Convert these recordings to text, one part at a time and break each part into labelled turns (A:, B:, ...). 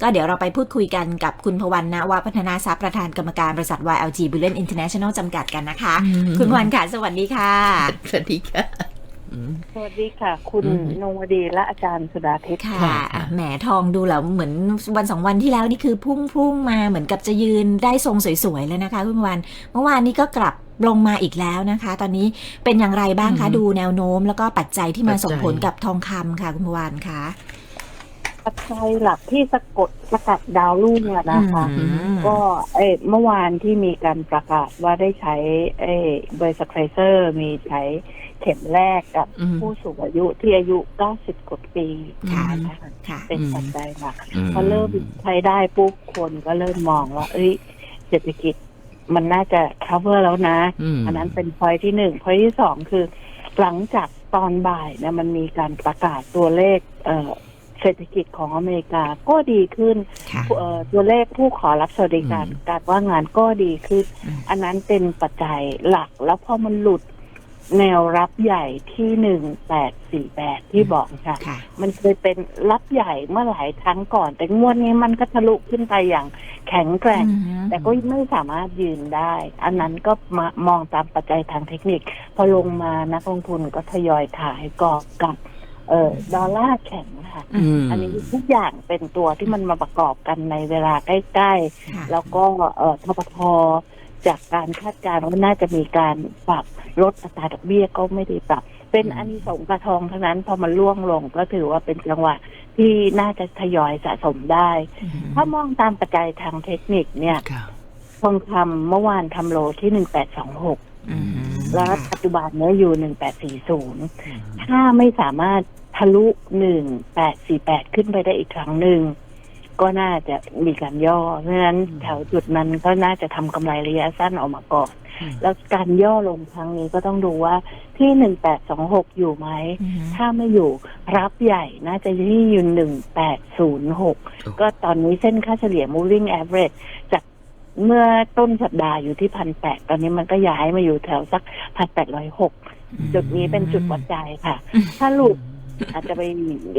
A: ก็เดี๋ยวเราไปพูดคุยกันกับคุณพวันณวพัฒนาทรัพย์ประธานกรรมการบริษัท YLG Bullion International จำกัดกันนะคะ
B: อืม
A: คุณพวันค่ะ สวัสดีค่ะ
B: สวัสดีค่ะอืม
C: สวัสดีค่ะ คุณ
B: อืม
C: นงวดีและอาจารย์สุดาทิพย์
A: ค่ะ
B: ค่ะ
A: อะ แหมทองดูแล้วเหมือนวันสองวันที่แล้วนี่คือพุ่งพุ่งมาเหมือนกับจะยืนได้ทรงสวยๆเลยนะคะคุณวัน เมื่อวานนี้ก็กลับลงมาอีกแล้วนะคะ ตอนนี้เป็นอย่างไรบ้างคะ
B: อืม
A: ดูแนวโน้มแล้วก็ปัจจัยที่มา
B: ปัจจัย
A: ส่งผลกับทองคำค่ะคุณพวันคะ
C: ปัจจัยหลักที่สะกดสกัดดาวรุ่งอะนะคะ
A: อืม
C: ก็เอยเมื่อวานที่มีการประกาศว่าได้ใช้เอยบริษัทไฟเซอร์มีใช้เข็มแรกกับ
B: อืม
C: ผู้สูงอายุที่อายุ 90 กว่าปี
A: ค่ะ
C: นะคะ
A: ค่ะ
C: เป็น
B: อืม
C: ปัจจัยหลัก
B: อืม
C: พอเริ่มใช้ได้ปุ๊บคนก็เริ่มมองว่า เอ้ยเศรษฐกิจมันน่าจะ cover แล้วนะ
B: ม
C: อันนั้นเป็นพอยที่หนึ่งพอยที่สองคือ หลังจากตอนบ่ายเนี่ยมันมีการประกาศตัวเลขเอ่อ เศรษฐกิจของอเมริกาก็ดีขึ้น
A: ค่ะ
C: เอ่อตัวเลขผู้ขอรับสวัสดิการ
B: อืม
C: การว่างงานก็ดีขึ้น
A: อืม
C: อันนั้นเป็นปัจจัยหลักแล้วพอมันหลุดแนวรับใหญ่ที่หนึ่งแปดสี่แปดที่บอกค่ะ
A: ค่ะ
C: มันเคยเป็นรับใหญ่เมื่อหลายครั้งก่อน แต่งวดนี้มันก็ทะลุขึ้นไปอย่างแข็งแกร่ง แต่ก็ไม่สามารถยืนได้ อันนั้นก็มามองตามปัจจัยทางเทคนิค พอลงมานักลงทุนก็ทยอยขายกอบกับ เอ่อดอลลาร์แข็งค่ะ
B: อืม
C: อันนี้ทุกอย่างเป็นตัวที่มันมาประกอบกันในเวลาใกล้
A: ค่ะ
C: ๆแล้วก็เอ่อทบทจากการคาดการณ์ว่าน่าจะมีการปรับลดอัตราดอกเบี้ยก็ไม่ได้ปรับ เป็นอันนี้สงส์กระทองทั้งนั้นพอมันล่วงลงก็ถือว่าเป็นจังหวะที่น่าจะทยอยสะสมได้ ถ้ามองตามปัจจัยทางเทคนิคเนี่ย
B: ค่ะ
C: ทองคำเมื่อวานทำโลที่หนึ่งแปดสองหก
A: อืม
C: แล้วปัจจุบันเนี้ยอยู่หนึ่งแปดสี่ศูนย์ถ้าไม่สามารถทะลุหนึ่งแปดสี่แปดขึ้นไปได้อีกครั้งหนึ่งก็น่าจะมีการย่อ เพราะฉะนั้นแถวจุดนั้นก็น่าจะทำกำไรระยะสั้นออกมาก่อน
B: อืม
C: แล้วการย่อลงครั้งนี้ก็ต้องดูว่าที่หนึ่งแปดสองหกอยู่ไหม
A: อืม
C: ถ้าไม่อยู่รับใหญ่น่าจะที่ยืนหนึ่งแปดศูนย์หก
B: โอ้
C: ก็ตอนนี้เส้นค่าเฉลี่ย moving average จาก เมื่อต้นสัปดาห์อยู่ที่พันแปดตอนนี้มันก็ย้ายมาอยู่แถวสักพันแปดร้อยหกจุดนี้เป็นจุดวัดใจค่ะ ถ้าหลุดอาจจะไป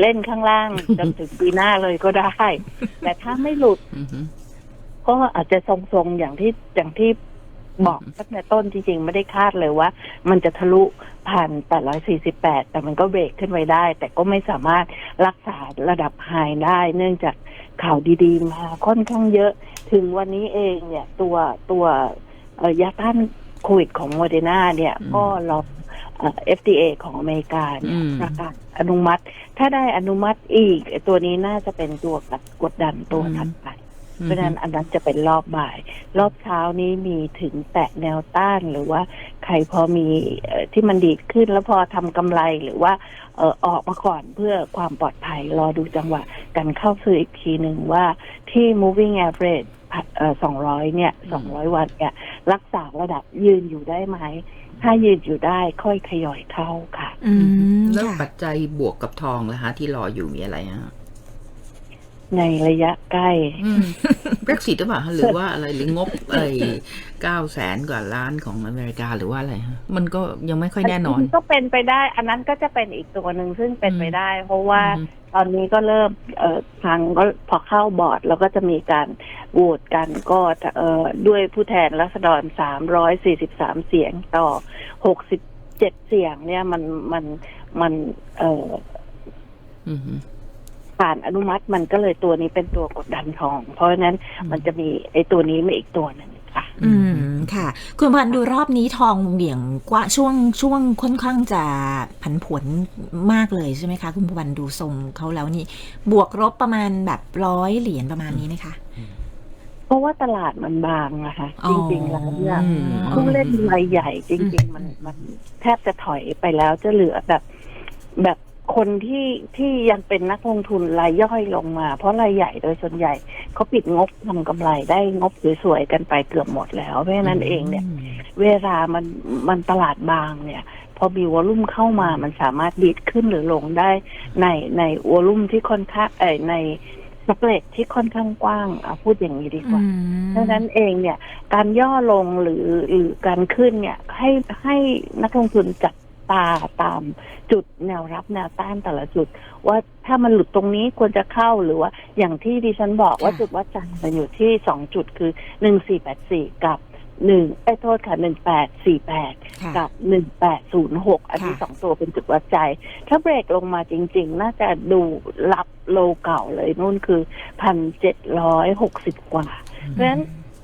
C: เล่นข้างล่างจนถึงปีหน้าเลยก็ได้ แต่ถ้าไม่หลุด
B: อืม
C: ก็อาจจะทรงๆอย่างที่อย่างที่บอกตั้งแต่ต้นจริงๆไม่ได้คาดเลยว่า มันจะทะลุ ผ่าน848แต่มันก็เบรกขึ้นไปได้ แต่ก็ไม่สามารถรักษาระดับไฮได้ เนื่องจากข่าวดีๆ มาค่อนข้างเยอะ ถึงวันนี้เองเนี่ยตัวตัวเอ่อยาต้านโควิดของโมเดอร์นาเนี่ย
B: อืม
C: ก็รอเอ่อ FDA ของอเมริกาเนี่ย
B: อืม
C: ประกาศอนุมัติ ถ้าได้อนุมัติอีกไอ้ตัวนี้น่าจะเป็นตัวกดดันตัวถัดไป เพราะฉะนั้นอันนั้นจะเป็นรอบบ่าย รอบเช้านี้มีถึงแตะแนวต้านหรือว่าใครพอมีเอ่อที่มันดีดขึ้นแล้วพอทำกำไรหรือว่าเออออกมาก่อนเพื่อความปลอดภัยรอดูจังหวะกันเข้าซื้ออีกทีหนึ่งว่าที่ moving average สองร้อยเนี่ย
B: อื
C: สองร้อย
B: ม
C: วันเนี่ย รักษาระดับยืนอยู่ได้ไหม ถ้ายืนอยู่ได้ค่อยทยอยเข้าค่ะ
A: อืม
B: แล้ว
A: ค่ะ
B: ปัจจัยบวกกับทองล่ะฮะที่รออยู่มีอะไรฮะ
C: ในระยะใกล้
B: เบรกซิตหรือเปล่าฮะหรือว่าอะไรหรืองบไอ้เก้าแสนกว่าล้านของอเมริกาหรือว่าอะไรฮะมันก็ยังไม่ค่อยแน่นอน
C: ก็เป็นไปได้ อันนั้นก็จะเป็นอีกตัวหนึ่งซึ่งเป็นไป
B: อืม
C: ได้ เพราะว่า
B: อืม
C: ตอนนี้ก็เริ่มเอ่อทางก็พอเข้าบอร์ด แล้วก็จะมีการโหวตกันก็จะเอ่อด้วยผู้แทนรัษฎร343เสียงต่อ67เสียงเนี่ยมันมันมันเอ่อ
B: อืม
C: ผ่านอนุมัติมันก็เลยตัวนี้เป็นตัวกดดันทอง เพราะฉะนั้นมันจะมีไอ้ตัวนี้มาอีกตัวหนึ่งค่ะ
A: อืมค่ะ คุณพันธุ์ดูรอบนี้ทองเหวี่ยงกว่าช่วงช่วงค่อนข้างจะผันผวนมากเลยใช่ไหมคะ คุณพันธุ์ดูทรงเขาแล้วนี่ บวกลบประมาณแบบร้อยเหรียญประมาณนี้ไหมคะ
C: เพราะว่าตลาดมันบางนะคะจริงๆแล้วเนี่ย
B: อืม
C: ผู้เล่นรายใหญ่ จริง ๆ มันมันแทบจะถอยไปแล้วจะเหลือแบบ แบบ คนที่ที่ยังเป็นนักลงทุนรายย่อยลงมา เพราะรายใหญ่โดยส่วนใหญ่เขาปิดงบทำกำไรได้งบสวยๆกันไปเกือบหมดแล้วเพราะฉะนั้นเองเนี่ย เวลามันมันตลาดบางเนี่ย พอมีวอลุ่มเข้ามามันสามารถดีดขึ้นหรือลงได้ในในวอลุ่มที่ค่อนข้างเอ่อในสเปรดที่ค่อนข้างกว้างเอาพูดอย่างนี้ดีกว่าดังนั้นเองเนี่ย การย่อลงหรือหรือการขึ้นเนี่ย ให้ให้นักลงทุนจับ ตาตามจุดแนวรับแนวต้านแต่ละจุด ว่าถ้ามันหลุดตรงนี้ควรจะเข้าหรือว่า อย่างที่ดิฉันบอกว่า
A: ค่ะ
C: จุดวัดใจมันอยู่ที่สองจุดคือหนึ่งสี่แปดสี่กับหนึ่งไอ้ยโทษค่ะหนึ่งแปดสี่แปด
A: ค่ะ
C: กับหนึ่งแปดศูนย์หกอันนี้
A: ค่ะ
C: สองตัวเป็นจุดวัดใจ ถ้าเบรกลงมาจริง ๆ น่าจะดูรับโลเก่าเลยนู่นคือพันเจ็ดร้อยหกสิบกว่า เพราะฉะนั้น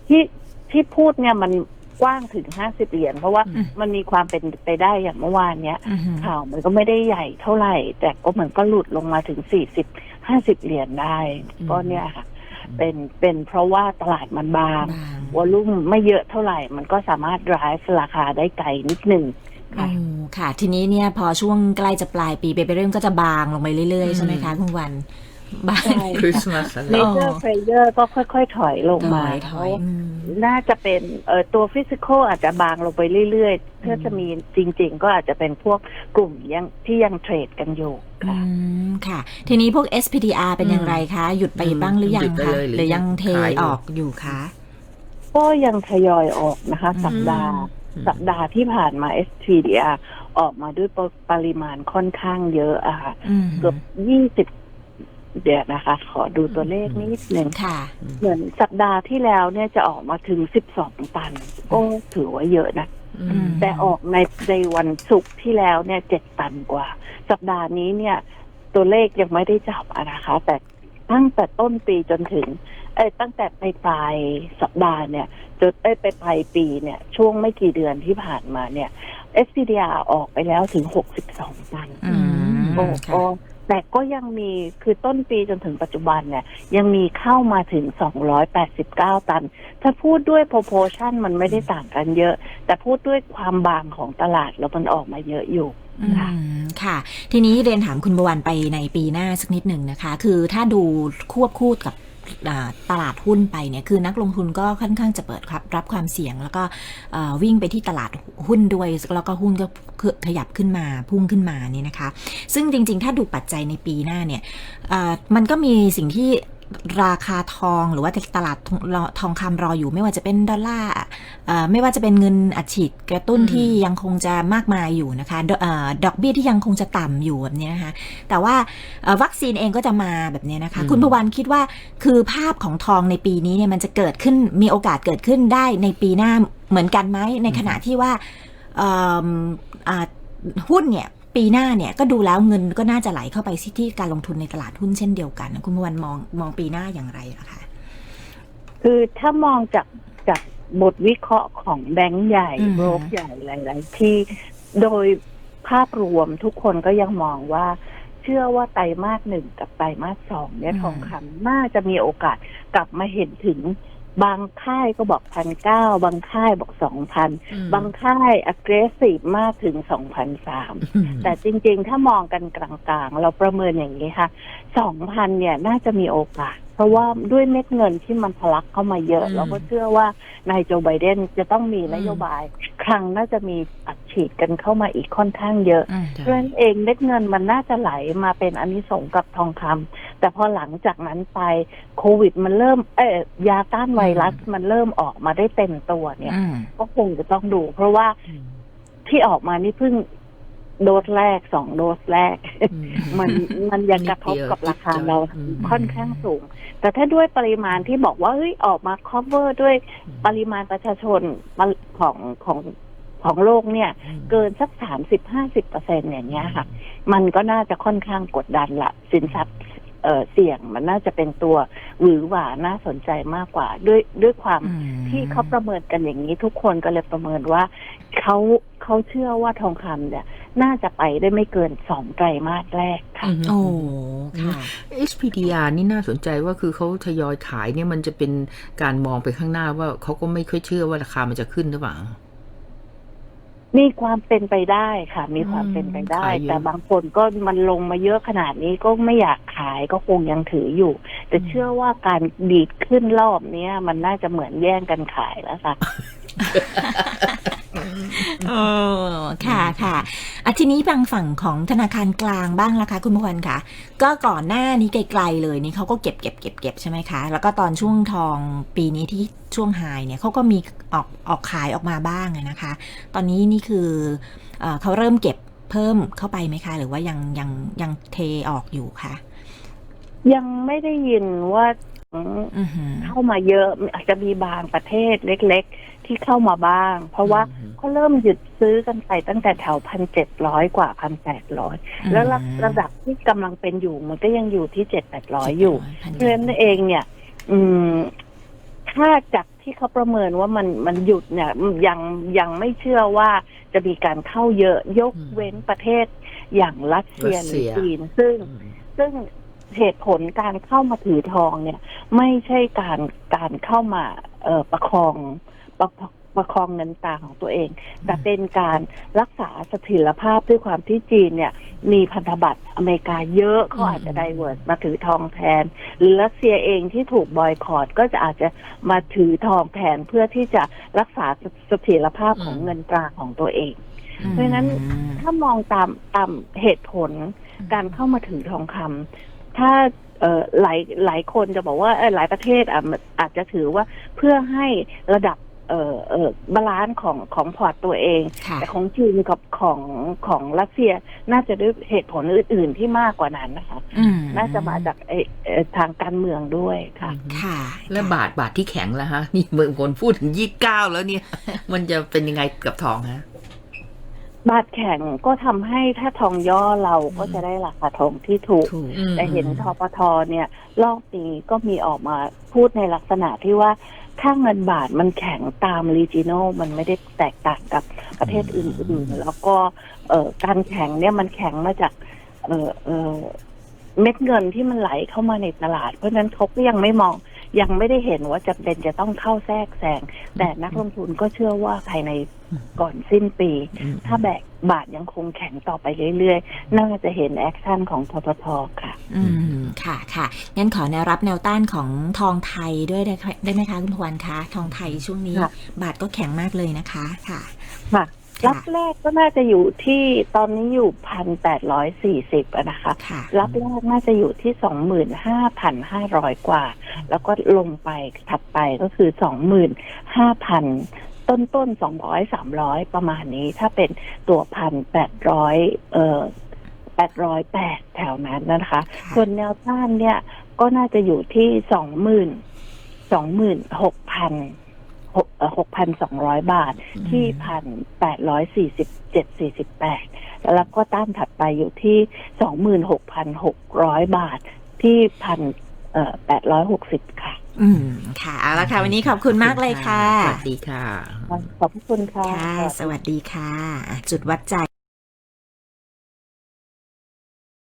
C: ที่ที่พูดเนี่ยมัน กว้างถึงห้าสิบเหรียญเพราะว่า
A: อืม
C: มันมีความเป็นไปได้อย่างเมื่อวานเนี้ย
A: อือหือ
C: ข่าวมันก็ไม่ได้ใหญ่เท่าไหร่ แต่ก็เหมือนก็หลุดลงมาถึงสี่สิบห้าสิบเหรียญได้
B: อืม
C: ก็เนี่ยค่ะเป็นเป็นเพราะว่าตลาดมันบาง
A: บาง
C: วอลุ่มไม่เยอะเท่าไหร่ มันก็สามารถร้ายราคาได้ไกลนิดหนึ่งค่ะ
A: อืมค่ะ ทีนี้เนี่ยพอช่วงใกล้จะปลายปีเบเบเริ่มก็จะบางลงไปเรื่อยๆ ใช่ไหมคะคุณวัน บาง
C: ใช่
B: คริสต์มาสอะไร
C: เมเจอร์เฟเยอร์ก็ค่อย ๆ ถอยลง
A: ถ
C: มา
A: อยถอย อืม
C: น่าจะเป็นเอ่อตัวฟิสิกอลอาจจะบางลงไปเรื่อยๆถ้าจะมีจริง ๆ ก็อาจจะเป็นพวกกลุ่มยังที่ยังเทรดกันอยู่
A: อื
C: ค่ะ
A: มค่ะ ทีนี้พวก SPDR เป็นอย่างไรคะ หยุดไปบ้างหรือยัง
B: หยุดไป
A: คะ
B: เลยหรือ
A: หรือยังเท
B: ขายอยู่
A: ออกอยู่คะ
C: ก็ยังทยอยออกนะคะ
A: อืม
C: สัปดาห์สัปดาห์ที่ผ่านมา SPDR ออกมาด้วยปริมาณค่อนข้างเยอะอะค่ะ
A: อืม
C: เกือบยี่สิบ เดี๋ยวนะคะ ขอดูตัวเลขนิดหนึ่ง
A: ค่ะ
C: เหมือนสัปดาห์ที่แล้วเนี่ยจะออกมาถึงสิบสองตัน ก็ถือว่าเยอะนะ
B: อืม
C: แต่ออกในในวันศุกร์ที่แล้วเนี่ยเจ็ดตันกว่า สัปดาห์นี้เนี่ย ตัวเลขยังไม่ได้จับอะนะคะ แต่ตั้งแต่ต้นปีจนถึง เอ้ยตั้งแต่ปลายปลายสัปดาห์เนี่ยจนเอ้ยไปปลายปีเนี่ย ช่วงไม่กี่เดือนที่ผ่านมาเนี่ย SPDR ออกไปแล้วถึง62ตัน
A: อืม
C: โอ้
A: ค่ะ
C: โอ้ แต่ก็ยังมีคือต้นปีจนถึงปัจจุบันเนี่ย ยังมีเข้ามาถึง 289 ตัน ถ้าพูดด้วย proportion มันไม่ได้ต่างกันเยอะ แต่พูดด้วยความบางของตลาดแล้วมันออกมาเยอะอยู่
A: อืมค่ะ ทีนี้เรียนถามคุณบวรไปในปีหน้าสักนิดหนึ่งนะคะ คือถ้าดูควบคู่กับ ตลาดหุ้นไปเนี่ยคือนักลงทุนก็ค่อนข้างจะเปิดครับรับความเสี่ยง แล้วก็วิ่งไปที่ตลาดหุ้นด้วย แล้วก็หุ้นก็ขยับขึ้นมาพุ่งขึ้นมานี่นะคะ ซึ่งจริงๆ ถ้าดูปัจจัยในปีหน้าเนี่ยมันก็มีสิ่งที่ ราคาทองหรือว่าตลาดทองทองคำรออยู่ไม่ว่าจะเป็นดอลลาร์เอ่อไม่ว่าจะเป็นเงินอัดฉีดกระตุ้น
B: อืม
A: ที่ยังคงจะมากมายอยู่นะคะดเอ่อดอกเบี้ยที่ยังคงจะต่ำอยู่แบบเนี้ยนะคะแต่ว่าเอ่อวัคซีนเองก็จะมาแบบเนี้ยนะคะ คุณประวันคิดว่าคือภาพของทองในปีนี้เนี่ยมันจะเกิดขึ้นมีโอกาสเกิดขึ้นได้ในปีหน้าเหมือนกันไหมในขณะที่ว่าเอิ่มอ่าหุ้นเนี่ย ปีหน้าเนี่ยก็ดูแล้วเงินก็น่าจะไหลเข้าไปที่การลงทุนในตลาดหุ้นเช่นเดียวกัน คุณประวันมองมองปีหน้าอย่างไรล่ะคะ
C: คือถ้ามองจากจากบทวิเคราะห์ของแบงก์ใหญ่
A: อืม
C: โบรกใหญ่หลาย ๆ ที่โดยภาพรวมทุกคนก็ยังมองว่า เชื่อว่าไตรมาสหนึ่งกับไตรมาสสองเนี่ยทองคำน่าจะมีโอกาสกลับมาเห็นถึง บางค่ายก็บอกพันเก้าบางค่ายบอกสองพันบางค่าย aggressive มากถึงสองพันสาม
B: อืม
C: แต่จริงๆ ถ้ามองกันกลางๆ เราประเมินอย่างนี้ค่ะสองพันเนี่ยน่าจะมีโอกาส เพราะว่าด้วยเม็ดเงินที่มันทะลักเข้ามาเยอะ
B: อืม
C: เราก็เชื่อว่านายโจไบเดนจะต้องมีนโยบาย ครั้งน่าจะมีอัดฉีดกันเข้ามาอีกค่อนข้างเยอะ
A: อืม
C: เพราะฉะนั้นเองเม็ดเงินมันน่าจะไหลมาเป็นอันนี้สงส์กับทองคำแต่พอหลังจากนั้นไปโควิดมันเริ่มเออยาต้านไวรัสมันเริ่มออกมาได้เต็มตัวเนี่ย
A: อืม
C: ก็คงจะต้องดู เพราะว่าที่ออกมานี่เพิ่ง โดสแรกสองโดสแรก มันมันยังกระทบกับราคาเรา
B: อืม
C: ค่อนข้างสูง แต่ถ้าด้วยปริมาณที่บอกว่าเฮ้ยออกมา cover ด้วยปริมาณประชาชนของของของโลกเนี่ย เกินสักสามสิบห้าสิบเปอร์เซ็นอย่างเงี้ยค่ะ มันก็น่าจะค่อนข้างกดดันละสินทรัพย์เอ่อเสี่ยงมันน่าจะเป็นตัวหวือหวาน่าสนใจมากกว่า ด้วยด้วยความ
A: อืม
C: ที่เขาประเมินกันอย่างนี้ทุกคนก็เลยประเมินว่าเขาเขาเชื่อว่าทองคำเนี่ย น่าจะไปได้ไม่เกินสองไตรมาสแรกค่ะ
A: โอ้ค่ะ
B: SPDR นี่น่าสนใจว่าคือเขาทยอยขายเนี่ยมันจะเป็นการมองไปข้างหน้าว่าเขาก็ไม่ค่อยเชื่อว่าราคามันจะขึ้นหรือเปล่า
C: มีความเป็นไปได้ค่ะ มีความเป็นไปได้
B: ขายอยู่
C: แต่บางคนก็มันลงมาเยอะขนาดนี้ก็ไม่อยากขายก็คงยังถืออยู่ แต่เชื่อว่าการดีดขึ้นรอบเนี้ย มันน่าจะเหมือนแย่งกันขายแล้วค่ะ
A: เออค่ะค่ะอะทีนี้บางฝั่งของธนาคารกลางบ้างละคะคุณพวันคะก็ก่อนหน้านี้ไกลๆเลยนี่เขาก็เก็บเก็บเก็บเก็บใช่ไหมคะ แล้วก็ตอนช่วงทองปีนี้ที่ช่วงไฮเนี่ยเขาก็มีออกออกขายออกมาบ้างอะนะคะ ตอนนี้นี่คือเออเขาเริ่มเก็บเพิ่มเข้าไปไหมคะ หรือว่ายังยังยังเทออกอยู่คะ
C: ยังไม่ได้ยินว่า
A: อือหือ
C: เข้ามาเยอะอาจจะมีบางประเทศเล็ก ๆ ที่เข้ามาบ้าง เพราะว่า
B: อืม
C: เขาเริ่มหยุดซื้อกันไปตั้งแต่แถวพันเจ็ดร้อยกว่าพันแปดร้อยแล้วระระดับที่กำลังเป็นอยู่มันก็ยังอยู่ที่เจ็ดแปดร้อยอยู่เพราะฉะนั้นเองเนี่ย อืมถ้าจากที่เขาประเมินว่ามันมันหยุดเนี่ยยังยังไม่เชื่อว่าจะมีการเข้าเยอะยกเว้นประเทศอย่างรัสเซีย
B: รัส
C: ห
B: เซี
C: รือยจีนซึ่ง
B: อืม
C: ซึ่ง เหตุผลการเข้ามาถือทองเนี่ย ไม่ใช่การการเข้ามาเอ่อประคองประประคองเงินตราของตัวเอง แต่เป็นการรักษาเสถียรภาพด้วยความที่จีนเนี่ย มีพันธบัตรอเมริกาเยอะเขาอาจจะไดเวิร์สมาถือทองแทน หรือรัสเซียเองที่ถูกบอยคอรดก็จะอาจจะมาถือทองแทนเพื่อที่จะรักษาเสถียรภาพของ
B: อืม
C: เงินตราของตัวเอง
A: อืม
C: เพราะฉะนั้นถ้ามองตามตามเหตุผลการเข้ามาถือทองคำ ถ้าเอ่อหลายหลายคนจะบอกว่าเอ่อหลายประเทศอะมันอาจจะถือว่าเพื่อให้ระดับเอ่อเอ่อบาลานซ์ของของพอร์ตตัวเอง
A: ค่ะ
C: แต่ของจีนกับของของรัสเซียน่าจะด้วยเหตุผลอื่น ๆ ที่มากกว่านั้นนะคะ
A: อืม
C: น่าจะมาจากเอ่อเอ่อทางการเมืองด้วยค่ะ
A: ค่ะ
B: แล้วบาทบาทที่แข็งแล้วฮะ นี่เมืองคนพูดถึงยี่สิบเก้าแล้วเนี่ย มันจะเป็นยังไงกับทองฮะ
C: บาทแข็งก็ทำให้ถ้าทองย่อเราก็จะได้ราคาทองที่ถูก
A: ถูก
C: แต่เห็นทปทเนี่ยรอบนี้ก็มีออกมาพูดในลักษณะที่ว่าถ้าเงินบาทมันแข็งตามรีจิโนมันไม่ได้แตกต่างกับประเทศอื่นๆ แล้วก็เอ่อการแข็งเนี่ยมันแข็งมาจากเอ่อเอ่อเม็ดเงินที่มันไหลเข้ามาในตลาด เพราะฉะนั้นเขาก็ยังไม่มอง ยังไม่ได้เห็นว่าจำเป็นจะต้องเข้าแทรกแซงแต่นักลงทุนก็เชื่อว่าภายในก่อนสิ้นปี ถ้าแบกบาทยังคงแข็งต่อไปเรื่อยๆ น่าจะเห็นแอคชั่นของทปทค่ะ
A: อืม ค่ะค่ะ งั้นขอแนวรับแนวต้านของทองไทยด้วยได้ไหมได้ไหมคะคุณพวันคะ ทองไทยช่วงนี้
C: ค่ะ
A: บาทก็แข็งมากเลยนะคะ ค่ะ
C: ค่ะ
A: ค่ะ
C: รับแรกก็น่าจะอยู่ที่ตอนนี้อยู่พันแปดร้อยสี่สิบนะคะ
A: ค่ะ
C: รับแรกน่าจะอยู่ที่สองหมื่นห้าพันห้าร้อยกว่า แล้วก็ลงไปถัดไปก็คือสองหมื่นห้าพันต้นต้นสองร้อยสามร้อยประมาณนี้ ถ้าเป็นตัวพันแปดร้อยเอ่อแปดร้อยแปดแถวนั้นนะคะ
A: ค่ะ
C: ส่วนแนวต้านเนี่ยก็น่าจะอยู่ที่สองหมื่นสองหมื่นหกพัน หกพันสองร้อยบาทที่พันแปดร้อยสี่สิบเจ็ดสี่สิบแปดแล้วก็ต้านถัดไปอยู่ที่สองหมื่นหกพันหกร้อยบาทที่พันแปดร้อยหกสิบค่ะ
A: อืม ค่ะ เอาละค่ะ วันนี้ขอบคุณมากเลยค่ะ
B: สวัสดีค่ะ
C: ขอบพระคุณค่ะ
A: ค่ะ สวัสดีค่ะอะจุดวัดใจ